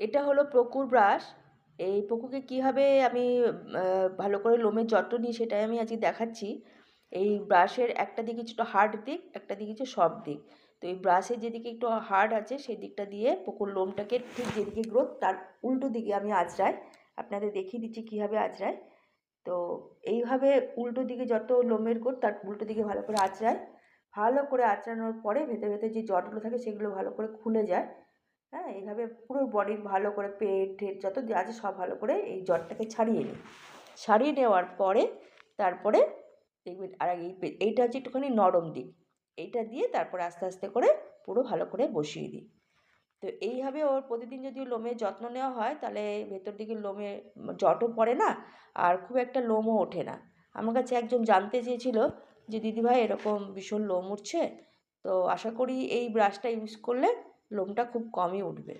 এটা হলো প্রকুর ব্রাশ। এই প্রকুকে কীভাবে আমি ভালো করে লোমের যত্ন নিই সেটাই আমি আজকে দেখাচ্ছি। এই ব্রাশের একটা দিকে কিছুটা হার্ড দিক, একটা দিকে কিছু সফট দিক। তো এই ব্রাশের যেদিকে একটু হার্ড আছে সেই দিকটা দিয়ে পুকুর লোমটাকে ঠিক যেদিকে গ্রোথ, তার উল্টো দিকে আমি আঁচড়াই। আপনাদের দেখিয়ে দিচ্ছি কীভাবে আঁচড়াই। তো এইভাবে উল্টো দিকে যত লোমের গ্রোথ, তার উল্টো দিকে ভালো করে আঁচড়াই। ভালো করে আঁচড়ানোর পরে ভেতরে ভেতরে যে জটগুলো থাকে, সেগুলো ভালো করে খুলে যায়। হ্যাঁ এইভাবে পুরো বডির ভালো করে পেট ঠেট যত আছে সব ভালো করে এই জটটাকে ছাড়িয়ে নিই ছাড়িয়ে নেওয়ার পরে তারপরে দেখবেন আর এই এইটা হচ্ছে একটুখানি নরম দিক। এইটা দিয়ে তারপরে আস্তে আস্তে করে পুরো ভালো করে বসিয়ে দিই তো এইভাবে ওর প্রতিদিন যদি লোমের যত্ন নেওয়া হয়, তাহলে ভেতর দিকে লোমে জটও পড়ে না আর খুব একটা লোমও ওঠে না। আমার কাছে একজন জানতে চেয়েছিল যে, দিদিভাই, এরকম ভীষণ লোম উঠছে? তো আশা করি এই ব্রাশটা ইউজ করলে লোমটা খুব কমই উঠবে।